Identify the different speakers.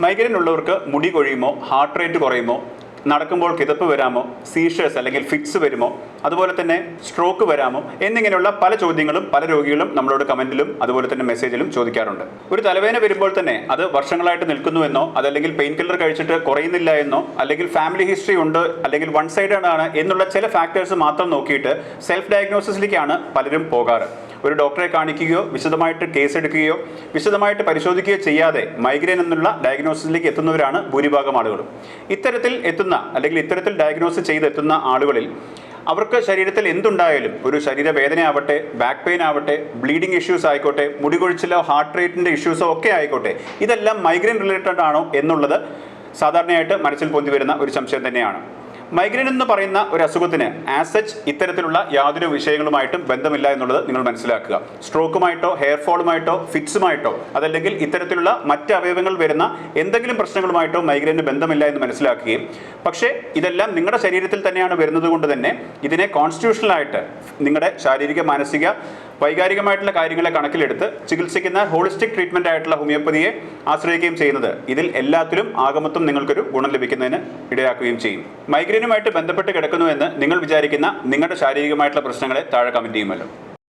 Speaker 1: Migraine ഉള്ളവർക്ക് മുടി കൊഴിയുമോ heart rate കുറയുമോ? നടക്കുമ്പോൾ കിതപ്പ് വരാമോ? സീഷേഴ്സ് അല്ലെങ്കിൽ ഫിറ്റ്സ് വരുമോ? അതുപോലെ തന്നെ സ്ട്രോക്ക് വരാമോ? എന്നിങ്ങനെയുള്ള പല ചോദ്യങ്ങളും പല രോഗികളും നമ്മളോട് കമന്റിലും അതുപോലെ തന്നെ മെസ്സേജിലും ചോദിക്കാറുണ്ട്. ഒരു തലവേദന വരുമ്പോൾ തന്നെ അത് വർഷങ്ങളായിട്ട് നിൽക്കുന്നുവെന്നോ അതല്ലെങ്കിൽ പെയിൻ കില്ലർ കഴിച്ചിട്ട് കുറയുന്നില്ല എന്നോ അല്ലെങ്കിൽ ഫാമിലി ഹിസ്റ്ററി ഉണ്ട് അല്ലെങ്കിൽ വൺ സൈഡഡ് ആണ് എന്നുള്ള ചില ഫാക്ടേഴ്സ് മാത്രം നോക്കിയിട്ട് സെൽഫ് ഡയഗ്നോസിസിലേക്കാണ് പലരും പോകാറ്. ഒരു ഡോക്ടറെ കാണിക്കുകയോ വിശദമായിട്ട് കേസ് എടുക്കുകയോ വിശദമായിട്ട് പരിശോധിക്കുകയോ ചെയ്യാതെ മൈഗ്രെയിൻ എന്നുള്ള ഡയഗ്നോസിസിലേക്ക് എത്തുന്നവരാണ് ഭൂരിഭാഗം ആളുകളും. ഇത്തരത്തിൽ എത്തുന്ന അല്ലെങ്കിൽ ഇത്തരത്തിൽ ഡയഗ്നോസ് ചെയ്തെത്തുന്ന ആളുകളിൽ അവർക്ക് ശരീരത്തിൽ എന്തുണ്ടായാലും ഒരു ശരീരവേദന ആവട്ടെ ബാക്ക് പെയിൻ ആവട്ടെ ബ്ലീഡിംഗ് ഇഷ്യൂസ് ആയിക്കോട്ടെ മുടികൊഴിച്ചിലോ ഹാർട്ട് റേറ്റിന്റെ ഇഷ്യൂസോ ഒക്കെ ആയിക്കോട്ടെ ഇതെല്ലാം മൈഗ്രെയിൻ റിലേറ്റഡ് ആണോ എന്നുള്ളത് സാധാരണയായിട്ട് മനസ്സിൽ പൊന്തി വരുന്ന ഒരു സംശയം തന്നെയാണ്. മൈഗ്രെയിൻ എന്ന് പറയുന്ന ഒരു അസുഖത്തിന് ആസച്ച് സച്ച് ഇത്തരത്തിലുള്ള യാതൊരു വിഷയങ്ങളുമായിട്ടും ബന്ധമില്ല എന്നുള്ളത് നിങ്ങൾ മനസ്സിലാക്കുക. സ്ട്രോക്കുമായിട്ടോ ഹെയർ ഫോളുമായിട്ടോ ഫിറ്റ്സുമായിട്ടോ അതല്ലെങ്കിൽ ഇത്തരത്തിലുള്ള മറ്റ് അവയവങ്ങൾ വരുന്ന എന്തെങ്കിലും പ്രശ്നങ്ങളുമായിട്ടോ മൈഗ്രെയിന് ബന്ധമില്ല എന്ന് മനസ്സിലാക്കുകയും പക്ഷേ ഇതെല്ലാം നിങ്ങളുടെ ശരീരത്തിൽ തന്നെയാണ് വരുന്നത് കൊണ്ട് തന്നെ ഇതിനെ കോൺസ്റ്റിറ്റ്യൂഷണലായിട്ട് നിങ്ങളുടെ ശാരീരിക മാനസിക വൈകാരികമായിട്ടുള്ള കാര്യങ്ങളെ കണക്കിലെടുത്ത് ചികിത്സിക്കുന്ന ഹോളിസ്റ്റിക് ട്രീറ്റ്മെന്റ് ആയിട്ടുള്ള ഹോമിയോപ്പതിയെ ആശ്രയിക്കുകയും ചെയ്യുന്നത് ഇതിൽ എല്ലാത്തിലും ആകമത്വം നിങ്ങൾക്കൊരു ഗുണം ലഭിക്കുന്നതിന് ഇടയാക്കുകയും ചെയ്യും. മൈഗ്രെയിനുമായിട്ട് ബന്ധപ്പെട്ട് കിടക്കുന്നുവെന്ന് നിങ്ങൾ വിചാരിക്കുന്ന നിങ്ങളുടെ ശാരീരികമായിട്ടുള്ള പ്രശ്നങ്ങളെ താഴെ കമന്റ് ചെയ്യുമല്ലോ.